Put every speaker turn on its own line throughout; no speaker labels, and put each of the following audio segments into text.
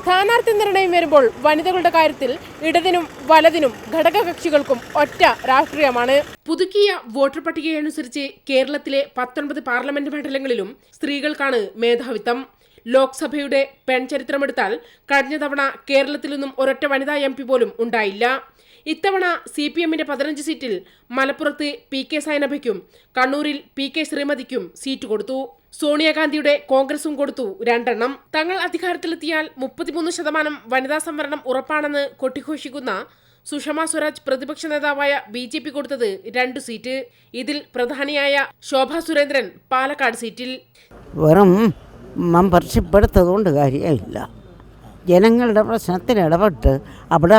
സ്ഥാനാർത്ഥി നിർണയം വരുമ്പോൾ വനിതകളുടെ കാര്യത്തിൽ ഇടതിനും വലതിനും ഘടകകക്ഷികൾക്കും ഒറ്റ രാഷ്ട്രീയമാണ്. പുതുക്കിയ വോട്ടർ പട്ടികയനുസരിച്ച് കേരളത്തിലെ പത്തൊൻപത് പാർലമെന്റ് മണ്ഡലങ്ങളിലും സ്ത്രീകൾക്കാണ് മേധാവിത്വം. ലോക്സഭയുടെ പെൺചരിത്രമെടുത്താൽ കഴിഞ്ഞ തവണ കേരളത്തിൽ നിന്നും ഒരൊറ്റ വനിതാ എം പി പോലും ഉണ്ടായില്ല. ഇത്തവണ സി പി എമ്മിന്റെ പതിനഞ്ച് സീറ്റിൽ മലപ്പുറത്ത് പി കെ സൈനഭയ്ക്കും കണ്ണൂരിൽ പി കെ ശ്രീമതിക്കും സീറ്റ് കൊടുത്തു. സോണിയാഗാന്ധിയുടെ കോൺഗ്രസും കൊടുത്തു രണ്ടെണ്ണം. തങ്ങൾ അധികാരത്തിലെത്തിയാൽ മുപ്പത്തിമൂന്ന് ശതമാനം വനിതാ സംവരണം ഉറപ്പാണെന്ന് കൊട്ടിഘോഷിക്കുന്ന സുഷമ സ്വരാജ് പ്രതിപക്ഷ നേതാവായ ബി ജെ പി കൊടുത്തത് രണ്ട് സീറ്റ്. ഇതിൽ പ്രധാനിയായ ശോഭ സുരേന്ദ്രൻ പാലക്കാട് സീറ്റിൽ.
വെറും മെമ്പർഷിപ്പ് എടുത്തതുകൊണ്ട് കാര്യമില്ല. ജനങ്ങളുടെ പ്രശ്നത്തിൽ ഇടപെട്ട് അവിടെ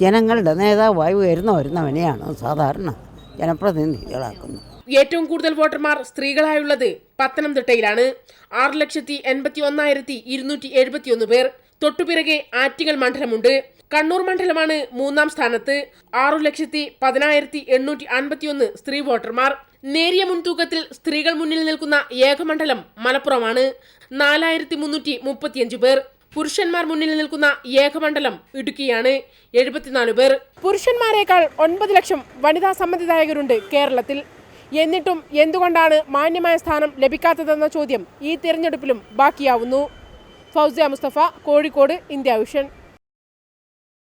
ജനങ്ങളുടെ നേതാവായി ഉയർന്നു വരുന്നവനെയാണ് സാധാരണ ജനപ്രതിനിധികളാക്കുന്നത്
ഏറ്റവും കൂടുതൽ വോട്ടർമാർ സ്ത്രീകളായുള്ളത് പത്തനംതിട്ടയിലാണ്. ആറ് ലക്ഷത്തി എൺപത്തി ഒന്നായിരത്തി ഇരുന്നൂറ്റി എഴുപത്തിയൊന്ന് പേർ. തൊട്ടുപിറകെ ആറ്റിങ്ങൽ മണ്ഡലമുണ്ട്. കണ്ണൂർ മണ്ഡലമാണ് മൂന്നാം സ്ഥാനത്ത്. ആറു ലക്ഷത്തി പതിനായിരത്തി എണ്ണൂറ്റി അൻപത്തിയൊന്ന് സ്ത്രീ വോട്ടർമാർ. നേരിയ മുൻതൂക്കത്തിൽ സ്ത്രീകൾ മുന്നിൽ നിൽക്കുന്ന ഏക മണ്ഡലം മലപ്പുറമാണ്. നാലായിരത്തി മുന്നൂറ്റി മുപ്പത്തിയഞ്ച് പേർ. പുരുഷന്മാർ മുന്നിൽ നിൽക്കുന്ന ഏകമണ്ഡലം ഇടുക്കിയാണ്. എഴുപത്തിനാല് പേർ. പുരുഷന്മാരെക്കാൾ ഒൻപത് ലക്ഷം വനിതാ സമ്മതിദായകരുണ്ട് കേരളത്തിൽ. എന്നിട്ടും എന്തുകൊണ്ടാണ് മാന്യമായ സ്ഥാനം ലഭിക്കാത്തതെന്ന ചോദ്യം ഈ തിരഞ്ഞെടുപ്പിലും ബാക്കിയാവുന്നു. Fauzia Mustafa Kozhikode India Vision.